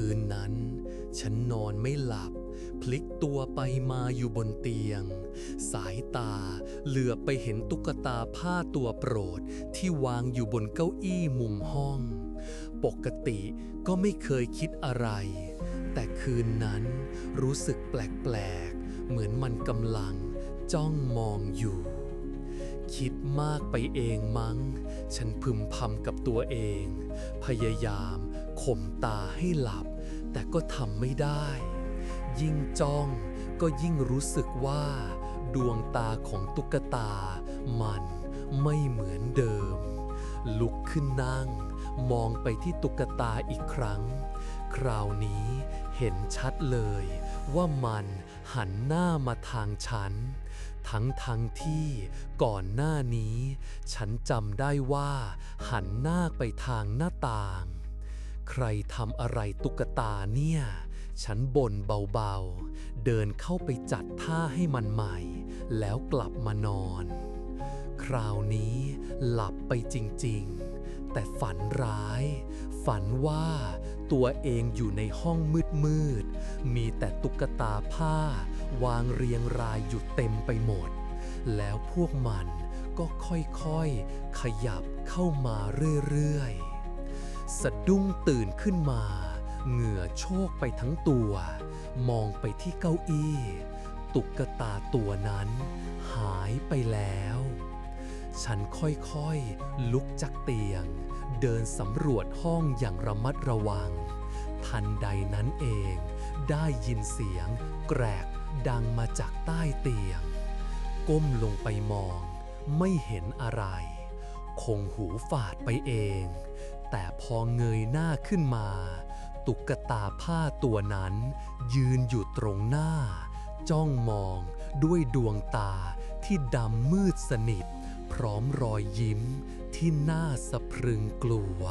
คืนนั้น ฉันนอนไม่หลับ พลิกตัวไปมาอยู่บนเตียง สายตาเหลือไปเห็นตุ๊กตาผ้าตัวโปรดที่วางอยู่บนเก้าอี้มุมห้อง ปกติก็ไม่เคยคิดอะไร แต่คืนนั้นรู้สึกแปลกๆ เหมือนมันกำลังจ้องมองอยู่ คิดมากไปเองมั้ง ฉันพึมพำกับตัวเอง พยายาม ข่มตาให้หลับ แต่ก็ทำไม่ได้ ยิ่งจ้องก็ยิ่งรู้สึกว่า ดวงตาของตุ๊กตา มันไม่เหมือนเดิม ลุกขึ้นนั่ง มองไปที่ตุ๊กตาอีกครั้ง คราวนี้เห็นชัดเลยว่ามันหันหน้ามาทางฉัน ทั้งทั้งที่ก่อนหน้านี้ ฉันจำได้ว่าหันหน้าไปทางหน้าต่าง ใครทำอะไรตุ๊กตาเนี่ย ฉันบ่นเบาๆ เดินเข้าไปจัดท่าให้มันใหม่ แล้วกลับมานอน คราวนี้หลับไปจริงๆ แต่ฝันร้าย ฝันว่าตัวเองอยู่ในห้องมืดๆ มีแต่ตุ๊กตาผ้า วางเรียงรายอยู่เต็มไปหมด แล้วพวกมันก็ค่อยๆ ขยับเข้ามาเรื่อยๆ สะดุ้งตื่นขึ้นมา เหงื่อโชกไปทั้งตัว มองไปที่เก้าอี้ ตุ๊กตาตัวนั้น หายไปแล้ว ฉันค่อยๆ ลุกจากเตียง เดินสำรวจห้องอย่างระมัดระวัง ทันใดนั้นเอง ได้ยินเสียง แกรกดังมาจากใต้เตียง ก้มลงไปมอง ไม่เห็นอะไร คงหูฝาดไปเอง แต่พอเงยหน้าขึ้นมา ตุ๊กตาผ้าตัวนั้น ยืนอยู่ตรงหน้า จ้องมองด้วยดวงตาที่ดำมืดสนิท พร้อมรอยยิ้มที่น่าสะพรึงกลัว